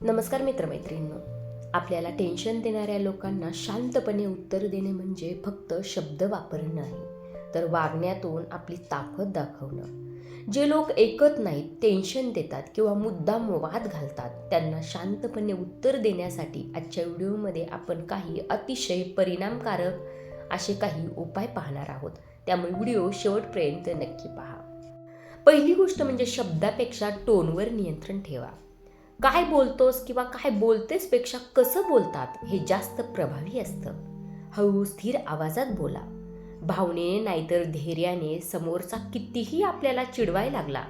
नमस्कार मित्रमैत्रिणींनो. आपल्याला टेन्शन देणाऱ्या लोकांना शांतपणे उत्तर देणे म्हणजे फक्त शब्द वापरणं नाही तर वागण्यातून आपली ताकद दाखवणं. जे लोक ऐकत नाहीत टेन्शन देतात किंवा मुद्दाम वाद घालतात त्यांना शांतपणे उत्तर देण्यासाठी आजच्या व्हिडिओमध्ये आपण काही अतिशय परिणामकारक असे काही उपाय पाहणार आहोत. त्यामुळे व्हिडिओ शेवटपर्यंत नक्की पहा. पहिली गोष्ट म्हणजे शब्दापेक्षा टोनवर नियंत्रण ठेवा. काय बोलतोस किंवा काय बोलतेसपेक्षा कसं बोलतात हे जास्त प्रभावी असतं. हळू स्थिर आवाजात बोला. भावनेने नाहीतर धैर्याने समोरचा कितीही आपल्याला चिडवाय लागला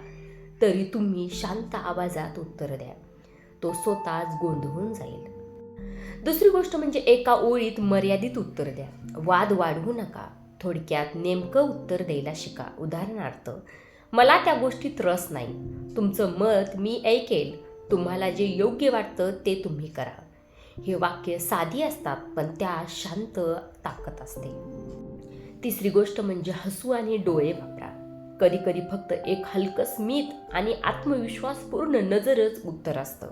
तरी तुम्ही शांत आवाजात उत्तर द्या. तो स्वतःच गोंधळून जाईल. दुसरी गोष्ट म्हणजे एका ओळीत मर्यादित उत्तर द्या. वाद वाढवू नका. थोडक्यात नेमकं उत्तर द्यायला शिका. उदाहरणार्थ मला त्या गोष्टीत रस नाही. तुमचं मत मी ऐकेल. तुम्हाला जे योग्य वाटतं ते तुम्ही करा. हे वाक्य साधी असतात पण त्या शांत ताकद असते. तिसरी गोष्ट म्हणजे हसू आणि डोळे वापरा. कधी कधी फक्त एक हलकं स्मित आणि आत्मविश्वासपूर्ण नजरच उत्तर असतं.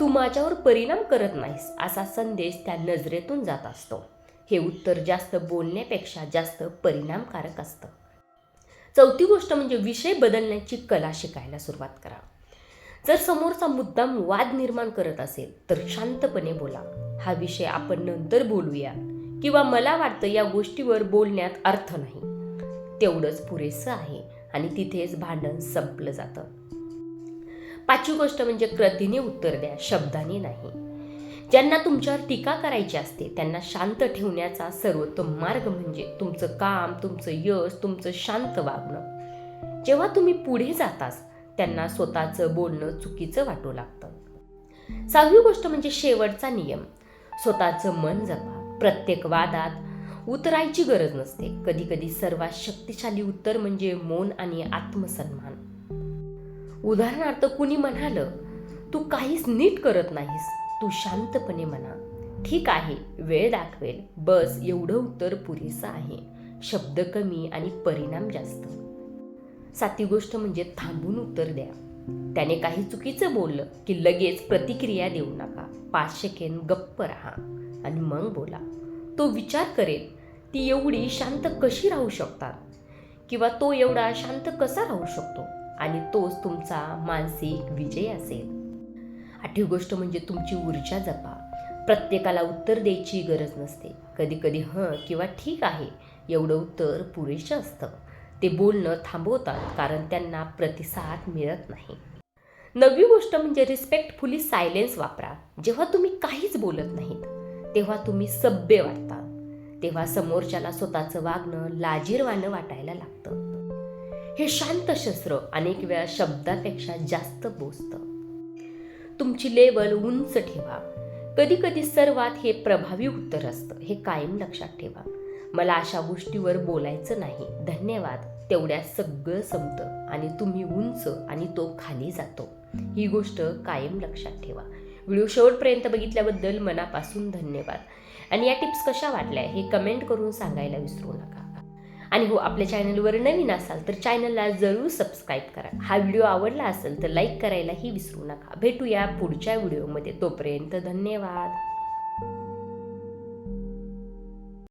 तू माझ्यावर परिणाम करत नाहीस असा संदेश त्या नजरेतून जात असतो. हे उत्तर जास्त बोलण्यापेक्षा जास्त परिणामकारक असतं. चौथी गोष्ट म्हणजे विषय बदलण्याची कला शिकायला सुरुवात करा. जर समोरचा मुद्दाम वाद निर्माण करत असेल तर शांतपणे बोला. हा विषय आपण नंतर बोलूया किंवा मला वाटतं या गोष्टीवर बोलण्यात अर्थ नाही. तेवढंच पुरेसं आहे आणि तिथेच भांडण संपलं जातं. पाचवी गोष्ट म्हणजे क्रतीने उत्तर द्या शब्दाने नाही. ज्यांना तुमच्यावर टीका करायची असते त्यांना शांत ठेवण्याचा सर्वोत्तम मार्ग म्हणजे तुमचं काम तुमचं यश तुमचं शांत वागणं. जेव्हा तुम्ही पुढे जातास त्यांना स्वतःचं बोलणं चुकीचं वाटू लागतं. सहावी गोष्ट म्हणजे शेवटचा नियम. स्वतःचं मन जपा. प्रत्येक वादात उतरायची गरज नसते. कधी कधी सर्वात शक्तिशाली उत्तर म्हणजे मौन आणि आत्मसन्मान. उदाहरणार्थ कुणी म्हणालं तू काहीच नीट करत नाहीस. तू शांतपणे म्हणा. ठीक आहे वेळ दाखवेल. बस एवढं उत्तर पुरेसं आहे. शब्द कमी आणि परिणाम जास्त. साती गोष्ट म्हणजे थांबून उत्तर द्या. त्याने काही चुकीचं बोललं की लगेच प्रतिक्रिया देऊ नका. पाच सेकंद गप्प राहा. आणि मग बोला. तो विचार करेल ती एवढी शांत कशी राहू शकतात? किंवा तो एवढा शांत कसा राहू शकतो? आणि तोच तुमचा मानसिक विजय असेल. आठवी गोष्ट म्हणजे तुमची ऊर्जा जपा. प्रत्येकाला उत्तर द्यायची गरज नसते. कधी कधी हं किंवा ठीक आहे एवढं उत्तर पुरेसं असतं. ते बोलणं थांबवतात कारण त्यांना प्रतिसाद मिळत नाही. नववी गोष्ट म्हणजे रिस्पेक्टफुली सायलेन्स वापरा. जेव्हा तुम्ही काहीच बोलत नाहीत तेव्हा तुम्ही सभ्य वाटता. तेव्हा समोरच्याला स्वतःचं वागणं लाजीरवानं वाटायला लागतं. हे शांत शस्त्र अनेक वेळा शब्दापेक्षा जास्त बोचतं तुमची लेवल उंच ठेवा. कधी कधी सर्वात हे प्रभावी उत्तर असतं हे कायम लक्षात ठेवा. मला अशा गोष्टीवर बोलायचं नाही. धन्यवाद. तेवढ्या सगळं संपतं आणि तुम्ही उंच आणि तो खाली जातो. ही गोष्ट कायम लक्षात ठेवा. व्हिडिओ शेवटपर्यंत बघितल्याबद्दल मनापासून धन्यवाद. आणि या टिप्स कशा वाटल्या हे कमेंट करून सांगायला विसरू नका. आणि हो आपल्या चॅनलवर नवीन असाल तर चॅनलला जरूर सबस्क्राईब करा. हा व्हिडिओ आवडला असेल तर लाईक करायलाही विसरू नका. भेटूया पुढच्या व्हिडिओमध्ये. तोपर्यंत धन्यवाद.